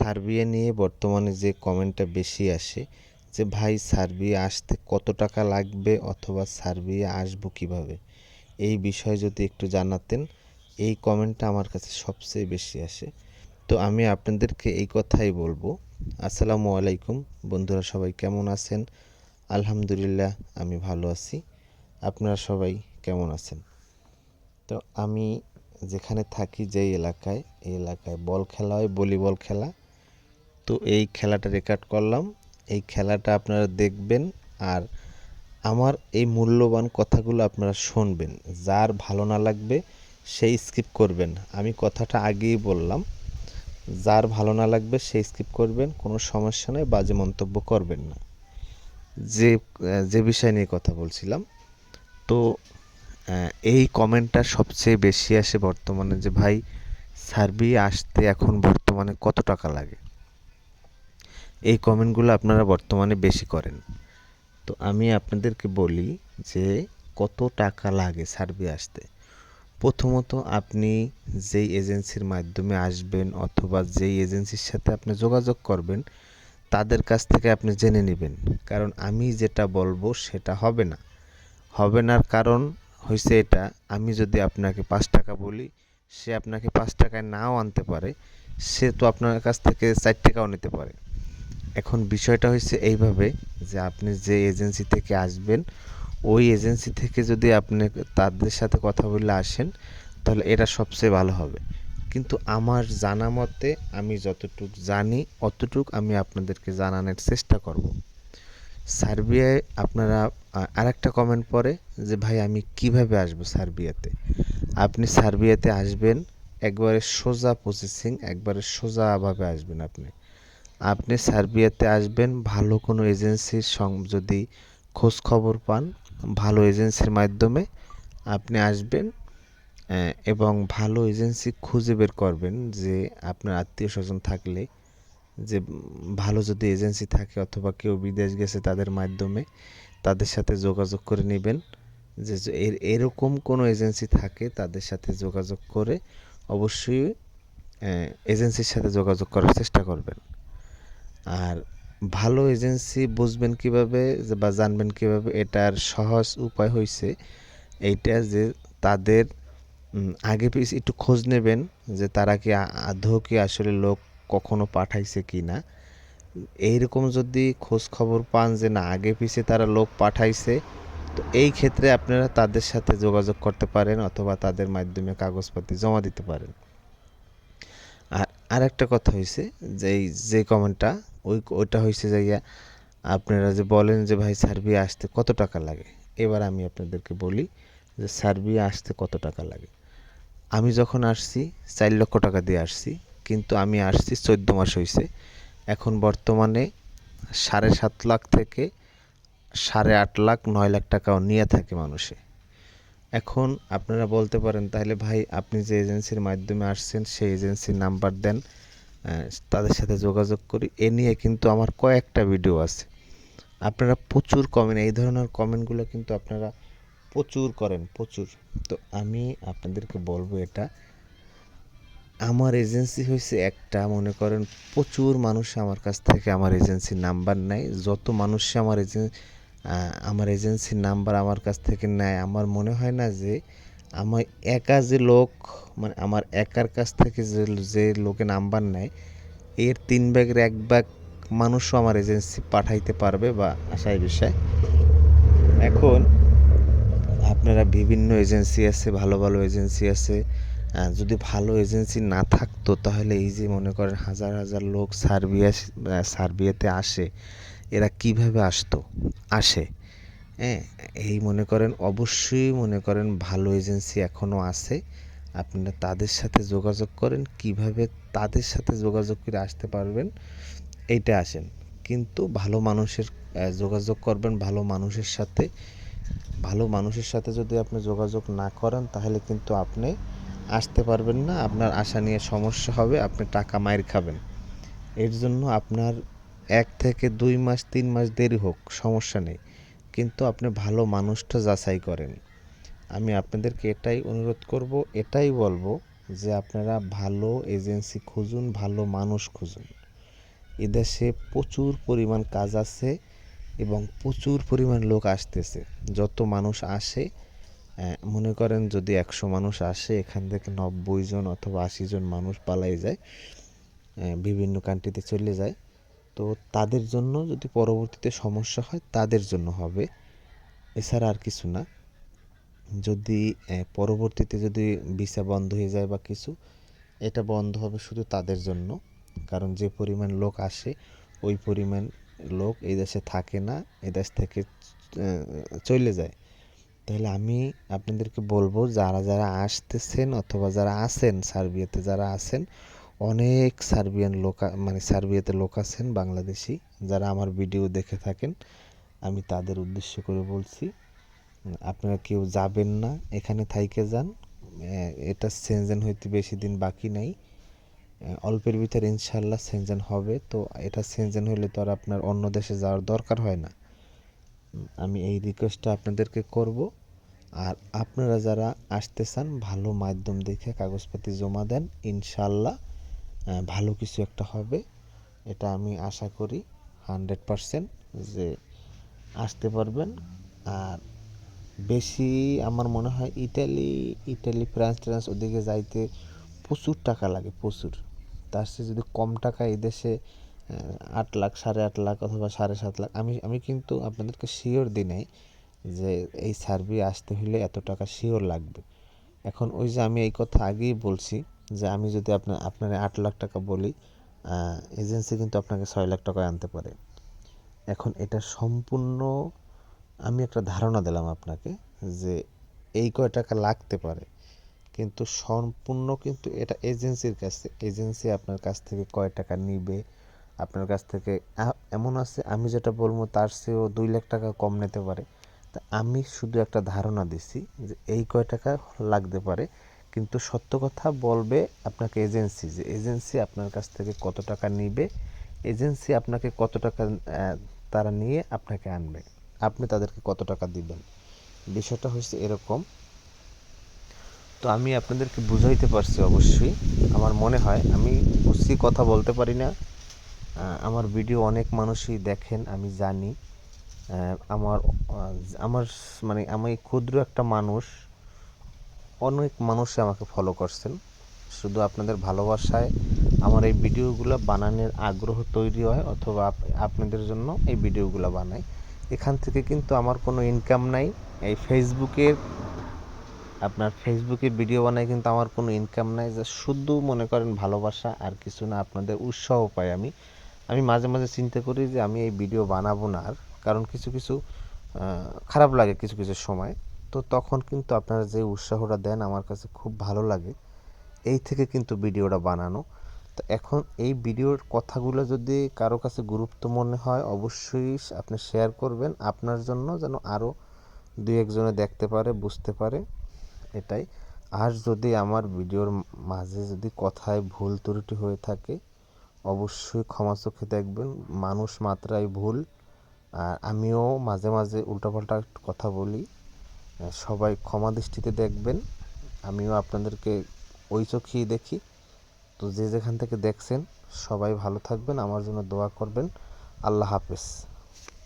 Serbia নিয়ে বর্তমানে যে কমেন্টটা বেশি আসে, যে ভাই সার্বিয়া আসতে কত টাকা লাগবে অথবা সার্বিয়া আসব কীভাবে? এই বিষয়ে যদি একটু জানাতেন, এই কমেন্টটা আমার কাছে সবচেয়ে বেশি আসে। তো আমি আপনাদেরকে এই কথাই বলব। আসসালামু আলাইকুম। বন্ধুরা সবাই কেমন আছেন? আলহামদুলিল্লাহ, আমি ভালো আছি। আপনারা সবাই কেমন আছেন? তো আমি যেখানে থাকি, যেই এলাকায়, এই এলাকায় বল খেলা হয়, ভলিবল খেলা। তো এই খেলাটা রেকর্ড করলাম। এই খেলাটা আপনারা দেখবেন আর আমার এই মূল্যবান কথাগুলো আপনারা শুনবেন। যার ভালো না লাগবে সেই স্কিপ করবেন। আমি কথাটা আগেই বললাম, যার ভালো না লাগবে সেই স্কিপ করবেন, কোনো সমস্যা নেই, বাজে মন্তব্য করবেন না। যে যে বিষয় নিয়ে কথা বলছিলাম, তো এই কমেন্টটা সবচেয়ে বেশি আসে বর্তমানে যে, ভাই সার্বিয়া আসতে এখন বর্তমানে কত টাকা লাগে? এই কমেন্টগুলো আপনারা বর্তমানে বেশি করেন। তো আমি আপনাদেরকে বলি যে কত টাকা লাগে সার্ভে আসতে। প্রথমত আপনি যেই এজেন্সির মাধ্যমে আসবেন অথবা যেই এজেন্সির সাথে আপনি যোগাযোগ করবেন, তাদের কাছ থেকে আপনি জেনে নেবেন। কারণ আমি যেটা বলব সেটা হবে না। হবে নার কারণ হয়েছে এটা, আমি যদি আপনাকে পাঁচ টাকা বলি, সে আপনাকে পাঁচ টাকায় নাও আনতে পারে, সে তো আপনার কাছ থেকে চার টাকাও নিতে পারে। এখন বিষয়টা হচ্ছে এইভাবে যে আপনি যে এজেন্সি থেকে আসবেন, ওই এজেন্সি থেকে যদি আপনি তাদের সাথে কথা বলে আসেন, তাহলে এটা সবচেয়ে ভালো হবে। কিন্তু আমার জানা মতে, আমি যতটুক জানি, অতটুক আমি আপনাদেরকে জানানোর চেষ্টা করব। সার্বিয়ায় আপনারা আরেকটা কমেন্ট পরে যে, ভাই, আমি কীভাবে আসব সার্বিয়াতে? আপনি সার্বিয়াতে আসবেন, একবারে সোজা প্রসেসিং একবারে সোজাভাবে আসবেন আপনি। আপনি সার্বিয়াতে আসবেন, ভালো কোনো এজেন্সির সং, যদি খোঁজ খবর পান, ভালো এজেন্সির মাধ্যমে আপনি আসবেন এবং ভালো এজেন্সি খুঁজে বের করবেন যে আপনার আত্মীয় স্বজন থাকলে, যে ভালো যদি এজেন্সি থাকে অথবা কেউ বিদেশ গেছে তাদের মাধ্যমে, তাদের সাথে যোগাযোগ করে নেবেন, যে এর, এরকম কোনো এজেন্সি থাকে, তাদের সাথে যোগাযোগ করে অবশ্যই এজেন্সির সাথে যোগাযোগ করার চেষ্টা করবেন। আর ভালো এজেন্সি বুঝবেন কীভাবে বা জানবেন কীভাবে এটার সহজ উপায় হয়েছে এইটা যে তাদের আগে পিছ একটু খোঁজ নেবেন যে তারা কি আ- আদৌ কি আসলে লোক কখনো পাঠাইছে কি না। এইরকম যদি খোঁজ খবর পান যে না, আগে পিছে তারা লোক পাঠাইছে, তো এই ক্ষেত্রে আপনারা তাদের সাথে যোগাযোগ করতে পারেন অথবা তাদের মাধ্যমে কাগজপাতি জমা দিতে পারেন। আর একটা কথা হয়েছে যে এই যে কমেন্টটা ওই ওইটা হয়েছে যে আপনারা যে বলেন যে ভাই সার্বিয়া আসতে কত টাকা লাগে? এবার আমি আপনাদেরকে বলি যে সার্বিয়া আসতে কত টাকা লাগে। আমি যখন আসছি, চার লক্ষ টাকা দিয়ে আসছি, কিন্তু আমি আসছি চোদ্দ মাস হয়েছে এখন বর্তমানে সাড়ে সাত লাখ থেকে সাড়ে আট লাখ, নয় লাখ টাকাও নিয়ে থাকে মানুষে। এখন আপনারা বলতে পারেন, তাহলে ভাই আপনি যে এজেন্সির মাধ্যমে আসছেন, সেই এজেন্সির নাম্বার দেন তাদের সাথে যোগাযোগ করি। এ নিয়ে কিন্তু আমার কয়েকটা ভিডিও আছে। আপনারা প্রচুর কমেন্ট এই ধরনের কমেন্টগুলো কিন্তু আপনারা প্রচুর করেন, প্রচুর। তো আমি আপনাদেরকে বলব এটা, আমার এজেন্সি হয়েছে একটা, মনে করেন প্রচুর মানুষ আমার কাছ থেকে আমার এজেন্সির নাম্বার নেয়। যত মানুষ আমার এজেন্সি আমার এজেন্সির নাম্বার আমার কাছ থেকে নেয়। আমার মনে হয় না যে আমার একা যে লোক মানে আমার একার কাছ থেকে যে যে লোকে নাম্বার নেয়, এর তিন ভাগের এক ভাগ মানুষও আমার এজেন্সি পাঠাইতে পারবে বা আশায় বিষয়। এখন আপনারা বিভিন্ন এজেন্সি আছে, ভালো ভালো এজেন্সি আছে। যদি ভালো এজেন্সি না থাকতো, তাহলে এই যে মনে করেন হাজার হাজার লোক সার্বিয়া, সার্বিয়াতে আসে। এরা কীভাবে আসতো, আসে। হ্যাঁ এই মনে করেন, অবশ্যই মনে করেন ভালো এজেন্সি এখনও আছে। আপনারা তাদের সাথে যোগাযোগ করেন, কীভাবে তাদের সাথে যোগাযোগ করে আসতে পারবেন, এইটা আসেন। কিন্তু ভালো মানুষের যোগাযোগ করবেন ভালো মানুষের সাথে। ভালো মানুষের সাথে যদি আপনি যোগাযোগ না করেন, তাহলে কিন্তু আপনি আসতে পারবেন না। আপনার আশা নিয়ে সমস্যা হবে, আপনি টাকা মায়ের খাবেন। এর জন্য আপনার এক থেকে দুই মাস, তিন মাস দেরি হোক, সমস্যা নেই। কিন্তু আপনি ভালো মানুষটা যাচাই করেন। আমি আপনাদেরকে এটাই অনুরোধ করব, এটাই বলব যে আপনারা ভালো এজেন্সি খুঁজুন, ভালো মানুষ খুঁজুন। এদেশে প্রচুর পরিমাণ কাজ আছে এবং প্রচুর পরিমাণ লোক আসতেছে। যত মানুষ আসে মনে করেন যদি একশো মানুষ আসে, এখান থেকে নব্বই জন অথবা আশি জন মানুষ পালাই যায় বিভিন্ন কান্ট্রিতে চলে যায়। তো তাদের জন্য যদি পরবর্তীতে সমস্যা হয়, তাদের জন্য হবে। এছাড়া আর কিছু না। যদি পরবর্তীতে যদি ভিসা বন্ধ হয়ে যায় বা কিছু, এটা বন্ধ হবে শুধু তাদের জন্য। কারণ যে পরিমাণ লোক আসে, ওই পরিমাণ লোক এই দেশে থাকে না, এ দেশ থেকে চলে যায়। তাহলে আমি আপনাদেরকে বলব, যারা যারা আসতেছেন অথবা যারা আছেন সার্বিয়াতে, যারা আছেন অনেক সার্বিয়ান লোক মানে সার্বিয়াতে লোক আছেন, বাংলাদেশি, যারা আমার ভিডিও দেখে থাকেন, আমি তাদের উদ্দেশ্য করে বলছি আপনারা কেউ যাবেন না, এখানে থাইকে যান এটা সেনজেন হইতে বেশি দিন বাকি নাই অল্পের ভিতরে ইনশাল্লাহ সেনজেন হবে, তো এটা সেনজেন হলে তো আর আপনার অন্য দেশে যাওয়ার দরকার হয় না। আমি এই রিকোয়েস্টটা আপনাদেরকে করব, আর আপনারা যারা আসতে চান, ভালো মাধ্যম দেখে কাগজপাতি জমা দেন, ইনশাল্লাহ ভালো কিছু একটা হবে। এটা আমি আশা করি হান্ড্রেড পারসেন্ট যে আসতে পারবেন। আর বেশি আমার মনে হয় ইটালি ইটালি ফ্রান্স, ট্রান্স ওদিকে যাইতে প্রচুর টাকা লাগে, প্রচুর। তার চেয়ে যদি কম টাকা এই দেশে আট লাখ, সাড়ে আট লাখ অথবা সাড়ে সাত লাখ, আমি আমি কিন্তু আপনাদেরকে শিওর দিই নাই যে এই সার্ভে আসতে হলে এত টাকা শিওর লাগবে। এখন ওই যে আমি এই কথা আগেই বলছি যে আমি যদি আপনার আপনার আট লাখ টাকা বলি এজেন্সি কিন্তু আপনাকে ছয় লাখ টাকায় আনতে পারে। এখন এটা সম্পূর্ণ, আমি একটা ধারণা দিলাম আপনাকে যে এই কয় টাকা লাগতে পারে, কিন্তু সম্পূর্ণ কিন্তু এটা এজেন্সির কাছে এজেন্সি আপনার কাছ থেকে কয় টাকা নিবে, আপনার কাছ থেকে এমন আছে, আমি যেটা বলব তার চেয়েও দুই লাখ টাকা কম নিতে পারে। তা আমি শুধু একটা ধারণা দিছি যে এই কয় টাকা লাগতে পারে কিন্তু সত্য কথা বলবে আপনাকে এজেন্সি যে এজেন্সি আপনার কাছ থেকে কত টাকা নিবে, এজেন্সি আপনাকে কত টাকা তারা নিয়ে আপনাকে আনবে, আপনি তাদেরকে কত টাকা দিবেন। বিষয়টা হচ্ছে এরকম। তো আমি আপনাদেরকে বুঝাইতে পারছি অবশ্যই। আমার মনে হয়, আমি বুঝছি, কথা বলতে পারি না। আমার ভিডিও অনেক মানুষই দেখেন, আমি জানি। আমার আমার মানে আমি ক্ষুদ্র একটা মানুষ। অনেক মানুষ আমাকে ফলো করছেন। শুধু আপনাদের ভালোবাসায় আমার এই ভিডিওগুলো বানানোর আগ্রহ তৈরি হয় অথবা আপনাদের জন্য এই ভিডিওগুলো বানাই। এখান থেকে কিন্তু আমার কোনো ইনকাম নাই। এই ফেসবুকের, আপনার ফেসবুকে ভিডিও বানাই কিন্তু আমার কোনো ইনকাম নাই। যে শুধু মনে করেন ভালোবাসা আর কিছু না, আপনাদের উৎসাহ পাই আমি। আমি মাঝে মাঝে চিন্তা করি যে আমি এই ভিডিও বানাবো না আর। কারণ কিছু কিছু খারাপ লাগে কিছু কিছু সময়। তো তখন কিন্তু আপনারা যে উৎসাহটা দেন আমার কাছে খুব ভালো লাগে। এই থেকে কিন্তু ভিডিওটা বানানো। তো এখন এই ভিডিওর কথাগুলো যদি কারও কাছে গুরুত্ব মনে হয়, অবশ্যই আপনি শেয়ার করবেন আপনার জন্য যেন আরও দুই একজনে দেখতে পারে, বুঝতে পারে। এটাই। আর যদি আমার ভিডিওর মাঝে যদি কথায় ভুল ত্রুটি হয়ে থাকে, অবশ্যই ক্ষমা চোখে দেখবেন। মানুষ মাত্রায় ভুল। আর আমিও মাঝে মাঝে উল্টাপাল্টা কথা বলি। সবাই ক্ষমা দৃষ্টিতে দেখবেন। আমিও আপনাদেরকে ওই চোখেই দেখি। তো যে যেখান থেকে দেখছেন, সবাই ভালো থাকবেন, আমার জন্য দোয়া করবেন। আল্লাহ হাফেজ।